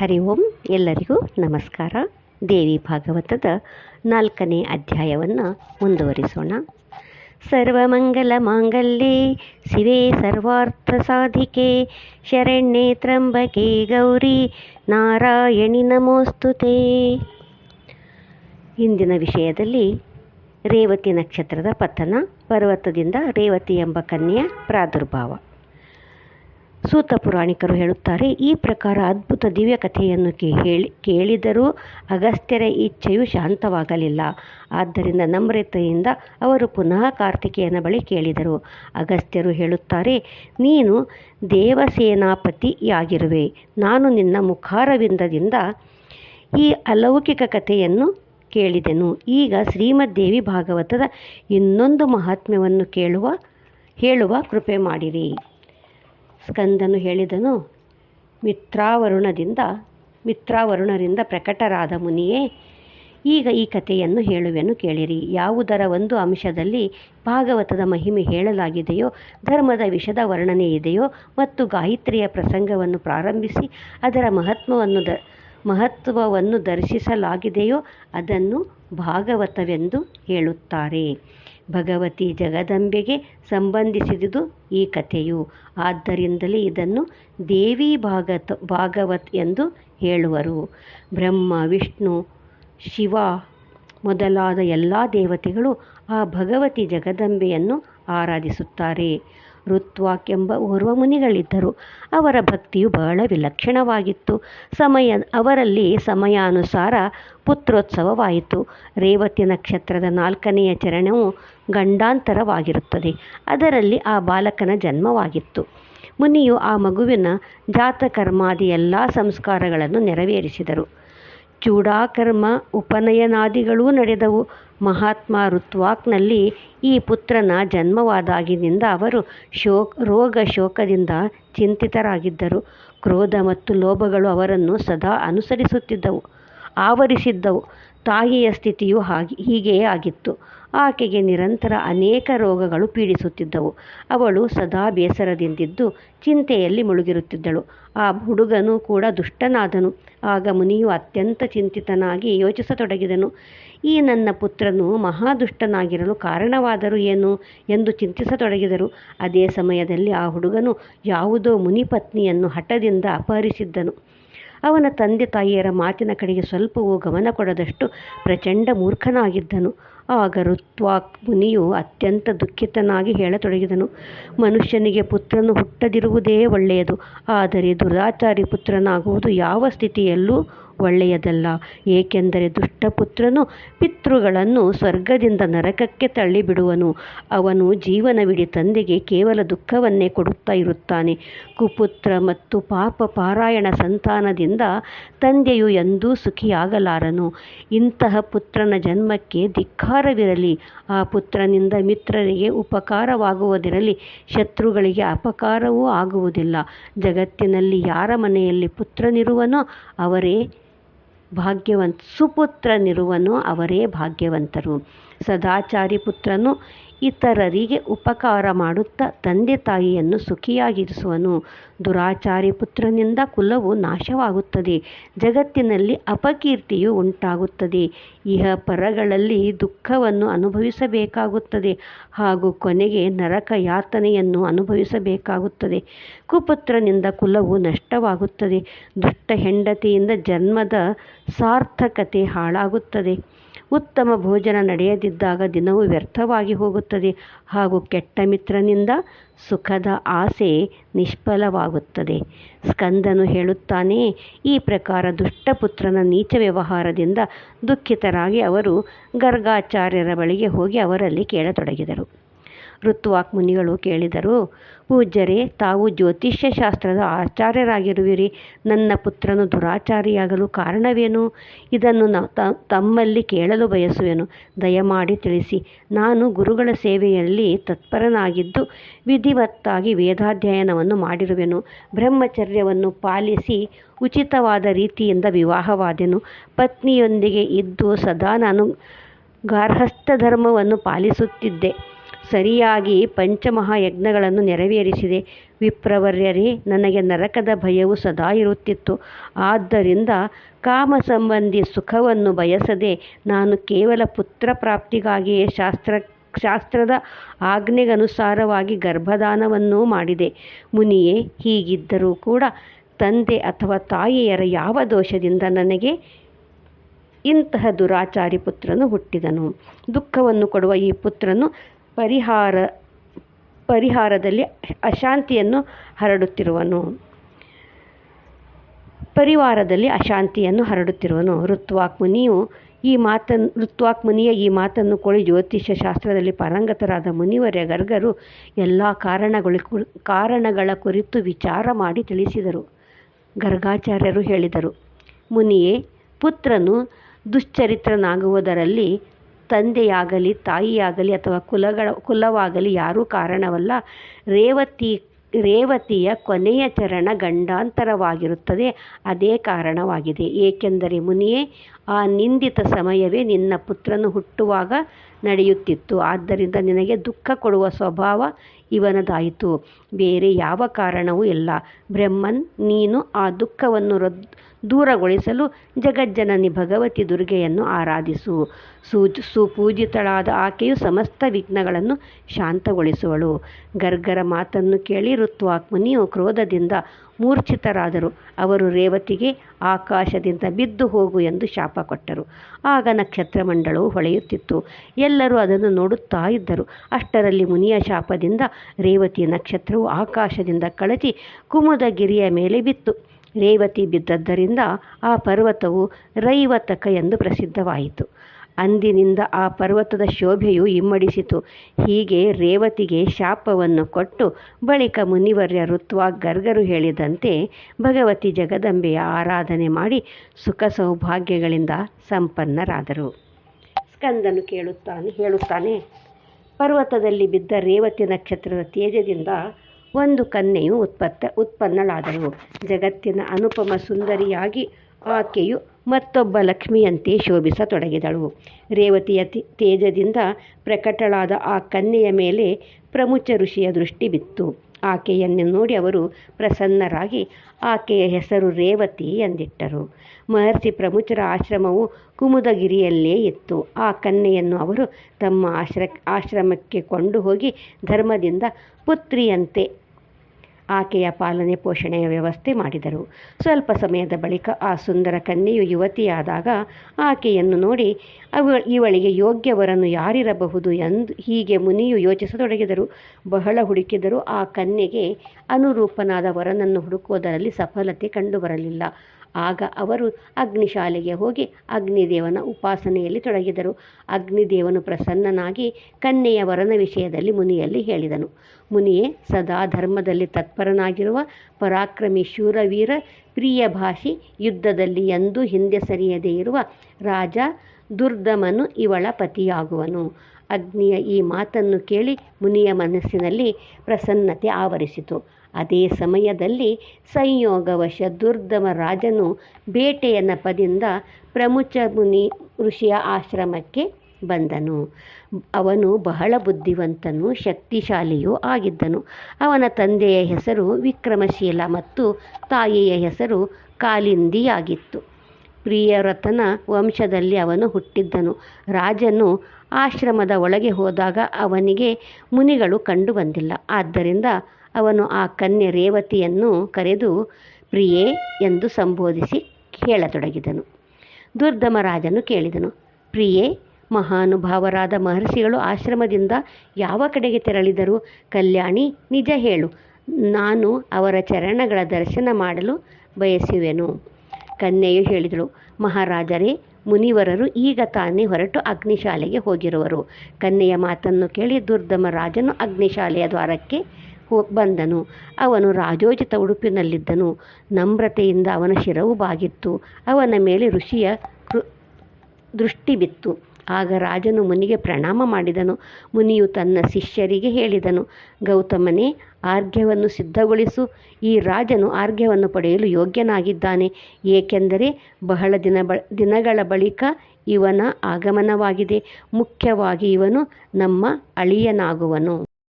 ಹರಿ ಓಂ ಎಲ್ಲರಿಗೂ ನಮಸ್ಕಾರ. ದೇವಿ ಭಾಗವತದ ನಾಲ್ಕನೇ ಅಧ್ಯಾಯವನ್ನು ಮುಂದುವರಿಸೋಣ. ಸರ್ವಮಂಗಲ ಮಾಂಗಲ್ಯೆ, ಶಿವೆ ಸರ್ವಾರ್ಥ ಸಾಧಿಕೆ, ಶರಣ್ಯೆ ತ್ರಂಬಕೆ ಗೌರಿ, ನಾರಾಯಣಿ ನಮೋಸ್ತುತೆ. ಇಂದಿನ ವಿಷಯದಲ್ಲಿ ರೇವತಿ ನಕ್ಷತ್ರದ ಪತನ, ಪರ್ವತದಿಂದ ರೇವತಿ ಎಂಬ ಕನ್ಯೆಯ ಪ್ರಾದುರ್ಭಾವ. ಸೂತ ಪುರಾಣಿಕರು ಹೇಳುತ್ತಾರೆ, ಈ ಪ್ರಕಾರ ಅದ್ಭುತ ದಿವ್ಯ ಕಥೆಯನ್ನು ಹೇಳಿ ಕೇಳಿದರೂ ಅಗಸ್ತ್ಯರ ಇಚ್ಛೆಯು ಶಾಂತವಾಗಲಿಲ್ಲ. ಆದ್ದರಿಂದ ನಮ್ರತೆಯಿಂದ ಅವರು ಪುನಃ ಕಾರ್ತಿಕೇಯನ ಬಳಿ ಕೇಳಿದರು. ಅಗಸ್ತ್ಯರು ಹೇಳುತ್ತಾರೆ, ನೀನು ದೇವಸೇನಾಪತಿಯಾಗಿರುವೆ. ನಾನು ನಿನ್ನ ಮುಖಾರವಿಂದದಿಂದ ಈ ಅಲೌಕಿಕ ಕಥೆಯನ್ನು ಕೇಳಿದೆನು. ಈಗ ಶ್ರೀಮದ್ದೇವಿ ಭಾಗವತದ ಇನ್ನೊಂದು ಮಹಾತ್ಮ್ಯವನ್ನು ಕೇಳುವ ಹೇಳುವ ಕೃಪೆ ಮಾಡಿರಿ. ಸ್ಕಂದನು ಹೇಳಿದನು, ಮಿತ್ರಾವರುಣದಿಂದ, ಮಿತ್ರಾವರುಣರಿಂದ ಪ್ರಕಟರಾದ ಮುನಿಯೇ, ಈಗ ಈ ಕಥೆಯನ್ನು ಹೇಳುವೆನು ಕೇಳಿರಿ. ಯಾವುದರ ಒಂದು ಅಂಶದಲ್ಲಿ ಭಾಗವತದ ಮಹಿಮೆ ಹೇಳಲಾಗಿದೆಯೋ, ಧರ್ಮದ ವಿಷದ ವರ್ಣನೆ ಇದೆಯೋ ಮತ್ತು ಗಾಯತ್ರಿಯ ಪ್ರಸಂಗವನ್ನು ಪ್ರಾರಂಭಿಸಿ, ಅದರ ಮಹತ್ವವನ್ನು ದ, ಮಹತ್ವವನ್ನು ದರ್ಶಿಸಲಾಗಿದೆಯೋ ಅದನ್ನು ಭಾಗವತವೆಂದು ಹೇಳುತ್ತಾರೆ. ಭಗವತಿ ಜಗದಂಬೆಗೆ ಸಂಬಂಧಿಸಿದುದು ಈ ಕಥೆಯು. ಆದ್ದರಿಂದಲೇ ಇದನ್ನು ದೇವಿ ಭಾಗತ್, ಭಾಗವತ್ ಎಂದು ಹೇಳುವರು. ಬ್ರಹ್ಮ, ವಿಷ್ಣು, ಶಿವ ಮೊದಲಾದ ಎಲ್ಲ ದೇವತೆಗಳು ಆ ಭಗವತಿ ಜಗದಂಬೆಯನ್ನು ಆರಾಧಿಸುತ್ತಾರೆ. ಋತ್ವಾಕ್ ಎಂಬ ಓರ್ವ ಮುನಿಗಳಿದ್ದರು. ಅವರ ಭಕ್ತಿಯು ಬಹಳ ವಿಲಕ್ಷಣವಾಗಿತ್ತು. ಸಮಯ, ಅವರಲ್ಲಿ ಸಮಯಾನುಸಾರ ಪುತ್ರೋತ್ಸವವಾಯಿತು. ರೇವತಿ ನಕ್ಷತ್ರದ ನಾಲ್ಕನೆಯ ಚರಣವು ಗಂಡಾಂತರವಾಗಿರುತ್ತದೆ. ಅದರಲ್ಲಿ ಆ ಬಾಲಕನ ಜನ್ಮವಾಗಿತ್ತು. ಮುನಿಯು ಆ ಮಗುವಿನ ಜಾತಕರ್ಮಾದಿ ಎಲ್ಲ ಸಂಸ್ಕಾರಗಳನ್ನು ನೆರವೇರಿಸಿದರು. ಚೂಡಾಕರ್ಮ ಉಪನಯನಾದಿಗಳೂ ನಡೆದವು. ಮಹಾತ್ಮ ಋತ್ವಾಕ್ನಲ್ಲಿ ಈ ಪುತ್ರನ ಜನ್ಮವಾದಾಗಿನಿಂದ ಅವರು ಶೋಕ್, ರೋಗ ಶೋಕದಿಂದ ಚಿಂತಿತರಾಗಿದ್ದರು. ಕ್ರೋಧ ಮತ್ತು ಲೋಭಗಳು ಅವರನ್ನು ಸದಾ ಅನುಸರಿಸುತ್ತಿದ್ದವು, ಆವರಿಸಿದ್ದವು. ತಾಯಿಯ ಸ್ಥಿತಿಯು ಹಾಗೆ ಹೀಗೆಯೇ ಆಗಿತ್ತು. ಆಕೆಗೆ ನಿರಂತರ ಅನೇಕ ರೋಗಗಳು ಪೀಡಿಸುತ್ತಿದ್ದವು. ಅವಳು ಸದಾ ಬೇಸರದಿಂದಿದ್ದು ಚಿಂತೆಯಲ್ಲಿ ಮುಳುಗಿರುತ್ತಿದ್ದಳು. ಆ ಹುಡುಗನು ಕೂಡ ದುಷ್ಟನಾದನು. ಆಗ ಮುನಿಯು ಅತ್ಯಂತ ಚಿಂತಿತನಾಗಿ ಯೋಚಿಸತೊಡಗಿದನು. ಈ ನನ್ನ ಪುತ್ರನು ಮಹಾದುಷ್ಟನಾಗಿರಲು ಕಾರಣವಾದರೂ ಏನು ಎಂದು ಚಿಂತಿಸತೊಡಗಿದರು. ಅದೇ ಸಮಯದಲ್ಲಿ ಆ ಹುಡುಗನು ಯಾವುದೋ ಮುನಿಪತ್ನಿಯನ್ನು ಹಠದಿಂದ ಅಪಹರಿಸಿದ್ದನು. ಅವನ ತಂದೆ ತಾಯಿಯರ ಮಾತಿನ ಕಡೆಗೆ ಸ್ವಲ್ಪವೂ ಗಮನ ಕೊಡದಷ್ಟು ಪ್ರಚಂಡ ಮೂರ್ಖನಾಗಿದ್ದನು. ಆಗ ಋತ್ವಾಕ್ ಮುನಿಯು ಅತ್ಯಂತ ದುಃಖಿತನಾಗಿ ಹೇಳತೊಡಗಿದನು. ಮನುಷ್ಯನಿಗೆ ಪುತ್ರನು ಹುಟ್ಟದಿರುವುದೇ ಒಳ್ಳೆಯದು, ಆದರೆ ದುರಾಚಾರಿ ಪುತ್ರನಾಗುವುದು ಯಾವ ಸ್ಥಿತಿಯಲ್ಲೂ ಒಳ್ಳೆಯದಲ್ಲ. ಏಕೆಂದರೆ ದುಷ್ಟಪುತ್ರನು ಪಿತೃಗಳನ್ನು ಸ್ವರ್ಗದಿಂದ ನರಕಕ್ಕೆ ತಳ್ಳಿಬಿಡುವನು. ಅವನು ಜೀವನವಿಡೀ ತಂದೆಗೆ ಕೇವಲ ದುಃಖವನ್ನೇ ಕೊಡುತ್ತಾ ಇರುತ್ತಾನೆ. ಕುಪುತ್ರ ಮತ್ತು ಪಾಪ ಪಾರಾಯಣ ಸಂತಾನದಿಂದ ತಂದೆಯು ಎಂದೂ ಸುಖಿಯಾಗಲಾರನು. ಇಂತಹ ಪುತ್ರನ ಜನ್ಮಕ್ಕೆ ಧಿಕ್ಕಾರವಿರಲಿ. ಆ ಪುತ್ರನಿಂದ ಮಿತ್ರರಿಗೆ ಉಪಕಾರವಾಗುವುದಿರಲಿ. ಶತ್ರುಗಳಿಗೆ ಅಪಕಾರವೂ ಆಗುವುದಿಲ್ಲ. ಜಗತ್ತಿನಲ್ಲಿ ಯಾರ ಮನೆಯಲ್ಲಿ ಪುತ್ರನಿರುವನೋ ಅವರೇ ಭಾಗ್ಯವಂತ ಸುಪುತ್ರನಿರುವನು ಅವರೇ ಭಾಗ್ಯವಂತರು. ಸದಾಚಾರಿ ಪುತ್ರನು ಇತರರಿಗೆ ಉಪಕಾರ ಮಾಡುತ್ತಾ ತಂದೆ ತಾಯಿಯನ್ನು ಸುಖಿಯಾಗಿರಿಸುವನು. ದುರಾಚಾರಿ ಪುತ್ರನಿಂದ ಕುಲವು ನಾಶವಾಗುತ್ತದೆ. ಜಗತ್ತಿನಲ್ಲಿ ಅಪಕೀರ್ತಿಯು ಉಂಟಾಗುತ್ತದೆ. ಇಹ ಪರಗಳಲ್ಲಿ ದುಃಖವನ್ನು ಅನುಭವಿಸಬೇಕಾಗುತ್ತದೆ ಹಾಗೂ ಕೊನೆಗೆ ನರಕ ಯಾತನೆಯನ್ನು ಅನುಭವಿಸಬೇಕಾಗುತ್ತದೆ. ಕುಪುತ್ರನಿಂದ ಕುಲವು ನಷ್ಟವಾಗುತ್ತದೆ. ದುಷ್ಟ ಹೆಂಡತಿಯಿಂದ ಜನ್ಮದ ಸಾರ್ಥಕತೆ ಹಾಳಾಗುತ್ತದೆ. ಉತ್ತಮ ಭೋಜನ ನಡೆಯದಿದ್ದಾಗ ದಿನವೂ ವ್ಯರ್ಥವಾಗಿ ಹೋಗುತ್ತದೆ ಹಾಗೂ ಕೆಟ್ಟ ಮಿತ್ರನಿಂದ ಸುಖದ ಆಸೆ ನಿಷ್ಫಲವಾಗುತ್ತದೆ. ಸ್ಕಂದನು ಹೇಳುತ್ತಾನೆ, ಈ ಪ್ರಕಾರ ದುಷ್ಟಪುತ್ರನ ನೀಚ ವ್ಯವಹಾರದಿಂದ ದುಃಖಿತರಾಗಿ ಅವರು ಗರ್ಗಾಚಾರ್ಯರ ಬಳಿಗೆ ಹೋಗಿ ಅವರಲ್ಲಿ ಕೇಳತೊಡಗಿದರು. ಋತ್ವಾಕ್ ಮುನಿಗಳು ಕೇಳಿದರು, ಪೂಜ್ಯರೇ, ತಾವು ಜ್ಯೋತಿಷ್ಯ ಶಾಸ್ತ್ರದ ಆಚಾರ್ಯರಾಗಿರುವಿರಿ. ನನ್ನ ಪುತ್ರನು ದುರಾಚಾರಿಯಾಗಲು ಕಾರಣವೇನು? ಇದನ್ನು ನ ತಮ್ಮಲ್ಲಿ ಕೇಳಲು ಬಯಸುವೆನು. ದಯಮಾಡಿ ತಿಳಿಸಿ. ನಾನು ಗುರುಗಳ ಸೇವೆಯಲ್ಲಿ ತತ್ಪರನಾಗಿದ್ದು, ವಿಧಿವತ್ತಾಗಿ ವೇದಾಧ್ಯಯನವನ್ನು ಮಾಡಿರುವೆನು. ಬ್ರಹ್ಮಚರ್ಯವನ್ನು ಪಾಲಿಸಿ ಉಚಿತವಾದ ರೀತಿಯಿಂದ ವಿವಾಹವಾದೆನು. ಪತ್ನಿಯೊಂದಿಗೆ ಇದ್ದು ಸದಾ ನಾನು ಗಾರ್ಹಸ್ಥ ಧರ್ಮವನ್ನು ಪಾಲಿಸುತ್ತಿದ್ದೆ. ಸರಿಯಾಗಿ ಪಂಚಮಹಾಯಜ್ಞಗಳನ್ನು ನೆರವೇರಿಸಿದೆ. ವಿಪ್ರವರ್ಯರೇ, ನನಗೆ ನರಕದ ಭಯವು ಸದಾ ಇರುತ್ತಿತ್ತು. ಆದ್ದರಿಂದ ಕಾಮ ಸಂಬಂಧಿ ಸುಖವನ್ನು ಬಯಸದೆ ನಾನು ಕೇವಲ ಪುತ್ರ ಪ್ರಾಪ್ತಿಗಾಗಿಯೇ ಶಾಸ್ತ್ರ, ಶಾಸ್ತ್ರದ ಆಜ್ಞೆಗನುಸಾರವಾಗಿ ಗರ್ಭದಾನವನ್ನೂ ಮಾಡಿದೆ. ಮುನಿಯೇ, ಹೀಗಿದ್ದರೂ ಕೂಡ ತಂದೆ ಅಥವಾ ತಾಯಿಯರ ಯಾವ ದೋಷದಿಂದ ನನಗೆ ಇಂತಹ ದುರಾಚಾರಿ ಪುತ್ರನು ಹುಟ್ಟಿದನು? ದುಃಖವನ್ನು ಕೊಡುವ ಈ ಪುತ್ರನು ಪರಿಹಾರ, ಪರಿಹಾರದಲ್ಲಿ ಅಶಾಂತಿಯನ್ನು ಹರಡುತ್ತಿರುವನು. ಪರಿವಾರದಲ್ಲಿ ಅಶಾಂತಿಯನ್ನು ಹರಡುತ್ತಿರುವನು. ಋತ್ವಾಕ್ಮುನಿಯು ಈ ಮಾತನ್ನು ಋತ್ವಾಕ್ಮುನಿಯ ಈ ಮಾತನ್ನು ಕೊಳಿ ಜ್ಯೋತಿಷ್ಯ ಶಾಸ್ತ್ರದಲ್ಲಿ ಪಾರಂಗತರಾದ ಮುನಿವರ್ಯ ಗರ್ಗರು ಎಲ್ಲ ಕಾರಣಗಳ ಕಾರಣಗಳ ಕುರಿತು ವಿಚಾರ ಮಾಡಿ ತಿಳಿಸಿದರು. ಗರ್ಗಾಚಾರ್ಯರು ಹೇಳಿದರು, ಮುನಿಯೇ, ಪುತ್ರನು ದುಶ್ಚರಿತ್ರನಾಗುವುದರಲ್ಲಿ ತಂದೆಯಾಗಲಿ, ತಾಯಿಯಾಗಲಿ ಅಥವಾ ಕುಲಗಳ, ಕುಲವಾಗಲಿ ಯಾರೂ ಕಾರಣವಲ್ಲ. ರೇವತಿ, ರೇವತಿಯ ಕೊನೆಯ ಚರಣ ಗಂಡಾಂತರವಾಗಿರುತ್ತದೆ. ಅದೇ ಕಾರಣವಾಗಿದೆ. ಏಕೆಂದರೆ ಮುನಿಯೇ, ಆ ನಿಂದಿತ ಸಮಯವೇ ನಿನ್ನ ಪುತ್ರನು ಹುಟ್ಟುವಾಗ ನಡೆಯುತ್ತಿತ್ತು. ಆದ್ದರಿಂದ ನಿನಗೆ ದುಃಖ ಕೊಡುವ ಸ್ವಭಾವ ಇವನದಾಯಿತು. ಬೇರೆ ಯಾವ ಕಾರಣವೂ ಇಲ್ಲ. ಬ್ರಹ್ಮನ್, ನೀನು ಆ ದುಃಖವನ್ನು ರದ್ ದೂರಗೊಳಿಸಲು ಜಗಜ್ಜನನಿ ಭಗವತಿ ದುರ್ಗೆಯನ್ನು ಆರಾಧಿಸು. ಸೂಜ್ ಸುಪೂಜಿತಳಾದ ಆಕೆಯು ಸಮಸ್ತ ವಿಘ್ನಗಳನ್ನು ಶಾಂತಗೊಳಿಸುವಳು. ಗರ್ಗರ ಮಾತನ್ನು ಕೇಳಿ ಋತ್ವಾಕ್ಮುನಿಯು ಕ್ರೋಧದಿಂದ ಮೂರ್ಛಿತರಾದರು. ಅವರು ರೇವತಿಗೆ ಆಕಾಶದಿಂದ ಬಿದ್ದು ಹೋಗು ಎಂದು ಶಾಪ ಕೊಟ್ಟರು. ಆಗ ನಕ್ಷತ್ರಮಂಡಲವು ಹೊಳೆಯುತ್ತಿತ್ತು. ಎಲ್ಲರೂ ಅದನ್ನು ನೋಡುತ್ತಾ ಇದ್ದರು. ಅಷ್ಟರಲ್ಲಿ ಮುನಿಯ ಶಾಪದಿಂದ ರೇವತಿ ನಕ್ಷತ್ರವು ಆಕಾಶದಿಂದ ಕಳಚಿ ಕುಮುದಗಿರಿಯ ಮೇಲೆ ಬಿತ್ತು. ರೇವತಿ ಬಿದ್ದದ್ದರಿಂದ ಆ ಪರ್ವತವು ರೈವತಕ ಎಂದು ಪ್ರಸಿದ್ಧವಾಯಿತು. ಅಂದಿನಿಂದ ಆ ಪರ್ವತದ ಶೋಭೆಯು ಇಮ್ಮಡಿಸಿತು ಹೀಗೆ ರೇವತಿಗೆ ಶಾಪವನ್ನು ಕೊಟ್ಟು ಬಳಿಕ ಮುನಿವರ್ಯ ಋತ್ವ ಗರ್ಗರು ಹೇಳಿದಂತೆ ಭಗವತಿ ಜಗದಂಬೆಯ ಆರಾಧನೆ ಮಾಡಿ ಸುಖ ಸೌಭಾಗ್ಯಗಳಿಂದ ಸಂಪನ್ನರಾದರು. ಸ್ಕಂದನು ಕೇಳುತ್ತಾನೆ, ಹೇಳುತ್ತಾನೆ, ಪರ್ವತದಲ್ಲಿ ಬಿದ್ದ ರೇವತಿ ನಕ್ಷತ್ರದ ತೇಜದಿಂದ ಒಂದು ಕನ್ಯೆಯು ಉತ್ಪತ್ತ, ಉತ್ಪನ್ನಳಾದಳು. ಜಗತ್ತಿನ ಅನುಪಮ ಸುಂದರಿಯಾಗಿ ಆಕೆಯು ಮತ್ತೊಬ್ಬ ಲಕ್ಷ್ಮಿಯಂತೆ ಶೋಭಿಸತೊಡಗಿದಳು. ರೇವತಿಯ ತೇಜದಿಂದ ಪ್ರಕಟಳಾದ ಆ ಕನ್ಯೆಯ ಮೇಲೆ ಪ್ರಮುಚ ಋಷಿಯ ದೃಷ್ಟಿ ಬಿತ್ತು. ಆಕೆಯನ್ನು ನೋಡಿ ಅವರು ಪ್ರಸನ್ನರಾಗಿ ಆಕೆಯ ಹೆಸರು ರೇವತಿ ಎಂದಿಟ್ಟರು. ಮಹರ್ಷಿ ಪ್ರಮುಚರ ಆಶ್ರಮವು ಕುಮುದಗಿರಿಯಲ್ಲೇ ಇತ್ತು. ಆ ಕನ್ಯೆಯನ್ನು ಅವರು ತಮ್ಮ ಆಶ್ರ ಆಶ್ರಮಕ್ಕೆ ಕೊಂಡು ಹೋಗಿ ಧರ್ಮದಿಂದ ಪುತ್ರಿಯಂತೆ ಆಕೆಯ ಪಾಲನೆ ಪೋಷಣೆಯ ವ್ಯವಸ್ಥೆ ಮಾಡಿದರು. ಸ್ವಲ್ಪ ಸಮಯದ ಬಳಿಕ ಆ ಸುಂದರ ಕನ್ಯೆಯು ಯುವತಿಯಾದಾಗ ಆಕೆಯನ್ನು ನೋಡಿ, ಅವ ಇವಳಿಗೆ ಯೋಗ್ಯವರನ್ನು ಯಾರಿರಬಹುದು ಎಂದು ಹೀಗೆ ಮುನಿಯು ಯೋಚಿಸತೊಡಗಿದರು. ಬಹಳ ಹುಡುಕಿದರು ಆ ಕನ್ಯೆಗೆ ಅನುರೂಪನಾದ ವರನನ್ನು ಹುಡುಕುವುದರಲ್ಲಿ ಸಫಲತೆ ಕಂಡುಬರಲಿಲ್ಲ. ಆಗ ಅವರು ಅಗ್ನಿಶಾಲೆಗೆ ಹೋಗಿ ಅಗ್ನಿದೇವನ ಉಪಾಸನೆಯಲ್ಲಿ ತೊಡಗಿದರು. ಅಗ್ನಿದೇವನು ಪ್ರಸನ್ನನಾಗಿ ಕನ್ಯೆಯ ವರನ ವಿಷಯದಲ್ಲಿ ಮುನಿಯಲ್ಲಿ ಹೇಳಿದನು. ಮುನಿಯೇ, ಸದಾ ಧರ್ಮದಲ್ಲಿ ತತ್ಪರನಾಗಿರುವ ಪರಾಕ್ರಮಿ ಶೂರವೀರ ಪ್ರಿಯ ಭಾಷಿ ಯುದ್ಧದಲ್ಲಿ ಎಂದೂ ಹಿಂದೆ ಸರಿಯದೇ ಇರುವ ರಾಜ ದುರ್ದಮನು ಇವಳ ಪತಿಯಾಗುವನು. ಅಗ್ನಿಯ ಈ ಮಾತನ್ನು ಕೇಳಿ ಮುನಿಯ ಮನಸ್ಸಿನಲ್ಲಿ ಪ್ರಸನ್ನತೆ ಆವರಿಸಿತು. ಅದೇ ಸಮಯದಲ್ಲಿ ಸಂಯೋಗವಶ ದುರ್ದಮ ರಾಜನು ಬೇಟೆಯ ನಪದಿಂದ ಪ್ರಮುಚ ಮುನಿ ಋಷಿಯ ಆಶ್ರಮಕ್ಕೆ ಬಂದನು. ಅವನು ಬಹಳ ಬುದ್ಧಿವಂತನು ಶಕ್ತಿಶಾಲಿಯೂ ಆಗಿದ್ದನು. ಅವನ ತಂದೆಯ ಹೆಸರು ವಿಕ್ರಮಶೀಲ ಮತ್ತು ತಾಯಿಯ ಹೆಸರು ಕಾಲಿಂದಿಯಾಗಿತ್ತು. ಪ್ರಿಯವ್ರತನ ವಂಶದಲ್ಲಿ ಅವನು ಹುಟ್ಟಿದ್ದನು. ರಾಜನು ಆಶ್ರಮದ ಒಳಗೆ ಹೋದಾಗ ಅವನಿಗೆ ಮುನಿಗಳು ಕಂಡು ಬಂದಿಲ್ಲ. ಆದ್ದರಿಂದ ಅವನು ಆ ಕನ್ಯೆ ರೇವತಿಯನ್ನು ಕರೆದು, ಪ್ರಿಯೆ ಎಂದು ಸಂಬೋಧಿಸಿ ಕೇಳತೊಡಗಿದನು. ದುರ್ದಮ ರಾಜನು ಕೇಳಿದನು, ಪ್ರಿಯೆ, ಮಹಾನುಭಾವರಾದ ಮಹರ್ಷಿಗಳು ಆಶ್ರಮದಿಂದ ಯಾವ ಕಡೆಗೆ ತೆರಳಿದರು? ಕಲ್ಯಾಣಿ, ನಿಜ ಹೇಳು. ನಾನು ಅವರ ಚರಣಗಳ ದರ್ಶನ ಮಾಡಲು ಬಯಸುವೆನು. ಕನ್ಯೆಯು ಹೇಳಿದಳು, ಮಹಾರಾಜರೇ, ಮುನಿವರರು ಈಗ ತಾನೇ ಹೊರಟು ಅಗ್ನಿಶಾಲೆಗೆ ಹೋಗಿರುವರು. ಕನ್ಯೆಯ ಮಾತನ್ನು ಕೇಳಿ ದುರ್ದಮ ರಾಜನು ಅಗ್ನಿಶಾಲೆಯ ದ್ವಾರಕ್ಕೆ ಬಂದನು. ಅವನು ರಾಜೋಚಿತ ಉಡುಪಿನಲ್ಲಿದ್ದನು. ನಮ್ರತೆಯಿಂದ ಅವನ ಶಿರವು ಬಾಗಿತ್ತು. ಅವನ ಮೇಲೆ ಋಷಿಯ ದೃಷ್ಟಿ ಬಿತ್ತು. ಆಗ ರಾಜನು ಮುನಿಗೆ ಪ್ರಣಾಮ ಮಾಡಿದನು. ಮುನಿಯು ತನ್ನ ಶಿಷ್ಯರಿಗೆ ಹೇಳಿದನು, ಗೌತಮನೇ, ಆರ್ಘ್ಯವನ್ನು ಸಿದ್ಧಗೊಳಿಸು. ಈ ರಾಜನು ಆರ್ಘ್ಯವನ್ನು ಪಡೆಯಲು ಯೋಗ್ಯನಾಗಿದ್ದಾನೆ. ಏಕೆಂದರೆ ಬಹಳ ದಿನ ಬ, ದಿನಗಳ ಬಳಿಕ ಇವನ ಆಗಮನವಾಗಿದೆ. ಮುಖ್ಯವಾಗಿ ಇವನು ನಮ್ಮ ಅಳಿಯನಾಗುವನು.